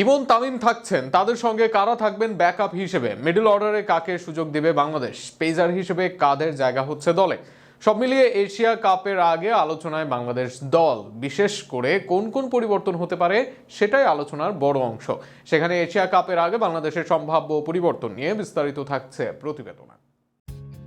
ইমন তামিম থাকছেন। তাদের সঙ্গে কারা থাকবেন ব্যাকআপ হিসেবে? মিডল অর্ডারে কাকে সুযোগ দিবে বাংলাদেশ? পেজার হিসেবে কাদের জায়গা হচ্ছে দলে? সব মিলিয়ে এশিয়া কাপের আগে আলোচনায় বাংলাদেশ দল, বিশেষ করে কোন কোন পরিবর্তন হতে পারে সেটাই আলোচনার বড় অংশ। সেখানে এশিয়া কাপের আগে বাংলাদেশের সম্ভাব্য পরিবর্তন নিয়ে বিস্তারিত থাকছে প্রতিবেদনা।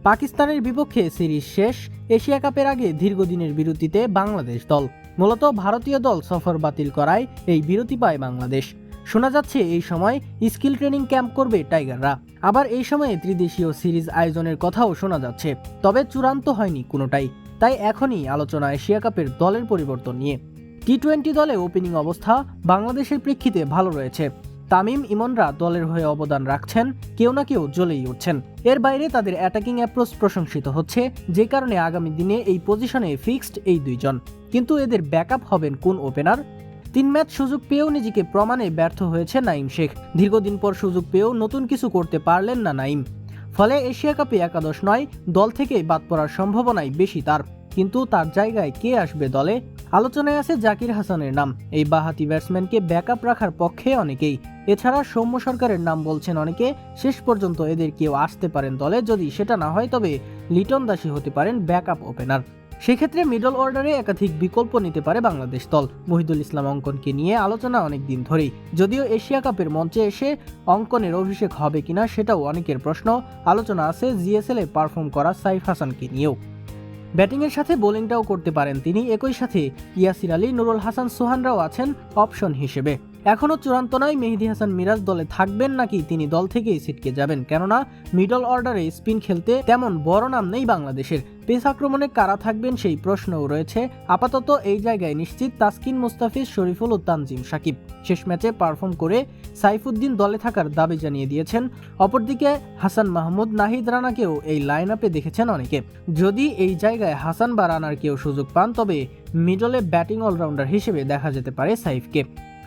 পাকিস্তানের বিপক্ষে সিরিজ শেষ, এশিয়া কাপের আগে দীর্ঘদিনের বিরতিতে বাংলাদেশ দল। মূলত ভারতীয় দল সফর বাতিল করায় এই বিরতি পায় বাংলাদেশ। শোনা যাচ্ছে এই সময় স্কিল ট্রেনিং ক্যাম্প করবে টাইগাররা। আবার এই সময়ে ত্রিদেশীয় সিরিজ আয়োজনের কথাও শোনা যাচ্ছে, তবে চূড়ান্ত হয়নি কোনোটাই। তাই এখনই আলোচনা এশিয়া কাপের দলের পরিবর্তন নিয়ে। টি টোয়েন্টি দলে ওপেনিং অবস্থা বাংলাদেশের প্রেক্ষিতে ভালো রয়েছে। তামিম ইমনরা দলের হয়ে অবদান রাখছেন, কেউ না কেউ জ্বলেই উঠছেন। এর বাইরে তাদের অ্যাটাকিং অ্যাপ্রোচ প্রশংসিত হচ্ছে, যে কারণে আগামী দিনে এই পজিশনে ফিক্সড এই দুইজন। কিন্তু এদের ব্যাকআপ হবেন কোন ওপেনার তিন ম্যাচ সুযোগ পেয়েও নিজেকে প্রমাণে ব্যর্থ হয়েছে নাইম শেখ। দীর্ঘদিন পর সুযোগ পেয়েও নতুন কিছু করতে পারলেন না নাইম ফলে এশিয়া কাপে একাদশ নয়, দল থেকে বাদ পড়ার সম্ভাবনাই বেশি তার। কিন্তু তার জায়গায় কে আসবে দলে? আলোচনায় আছে জাকির হাসানের নাম। এই বাহাতি ব্যাটসম্যানকে ব্যাকআপ রাখার পক্ষে অনেকেই। এছাড়া সৌম্য সরকারের নাম বলছেন অনেকে, শেষ পর্যন্ত এদের কেউ আসতে পারেন দলে যদি সেটা না হয় তবে লিটন দাসী হতে পারেন ব্যাকআপ ওপেনার। সেক্ষেত্রে মিডল অর্ডারে একাধিক বিকল্প নিতে পারে বাংলাদেশ দল। মহিদুল ইসলাম অঙ্কনকে নিয়ে আলোচনা অনেক দিন ধরেই। যদিও এশিয়া কাপের মঞ্চে এসে অঙ্কনের অভিষেক হবে কিনা সেটাও অনেকের প্রশ্ন। আলোচনা আছে জিএসএল পারফর্ম করা সাইফ হাসানকে নিয়েও। ব্যাটিংয়ের সাথে বোলিংটাও করতে পারেন তিনি। একই সাথে ইয়াসির আলী, নুরুল হাসান, সোহানরাও আছেন অপশন হিসেবে। এখনও চূড়ান্ত নয় মেহেদি হাসান মিরাজ দলে থাকবেন নাকি তিনি দল থেকেই ছিটকে যাবেন। কেননা মিডল অর্ডারে স্পিন খেলতে তেমন বড় নাম নেই বাংলাদেশের। পেস আক্রমণে কারা থাকবেন সেই প্রশ্নও রয়েছে। আপাতত এই জায়গায় নিশ্চিত তাসকিন মুস্তাফিজ, শরীফুল ও তানজিম সাকিব। শেষ ম্যাচে পারফর্ম করে সাইফুদ্দিন দলে থাকার দাবি জানিয়ে দিয়েছেন। অপরদিকে হাসান মাহমুদ, নাহিদ রানাকেও এই লাইন আপে দেখেছেন অনেকে। যদি এই জায়গায় হাসান বা রানার কেউ সুযোগ পান, তবে মিডলে ব্যাটিং অলরাউন্ডার হিসেবে দেখা যেতে পারে সাইফকে।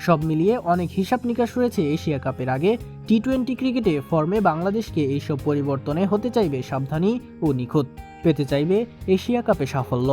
সব মিলিয়ে অনেক হিসাব নিকাশ রয়েছে এশিয়া কাপের আগে। টি টোয়েন্টি ক্রিকেটে ফর্মে বাংলাদেশকে এইসব পরিবর্তনে হতে চাইবে সাবধানী ও নিখুঁত। পেতে চাইবে এশিয়া কাপে সাফল্য।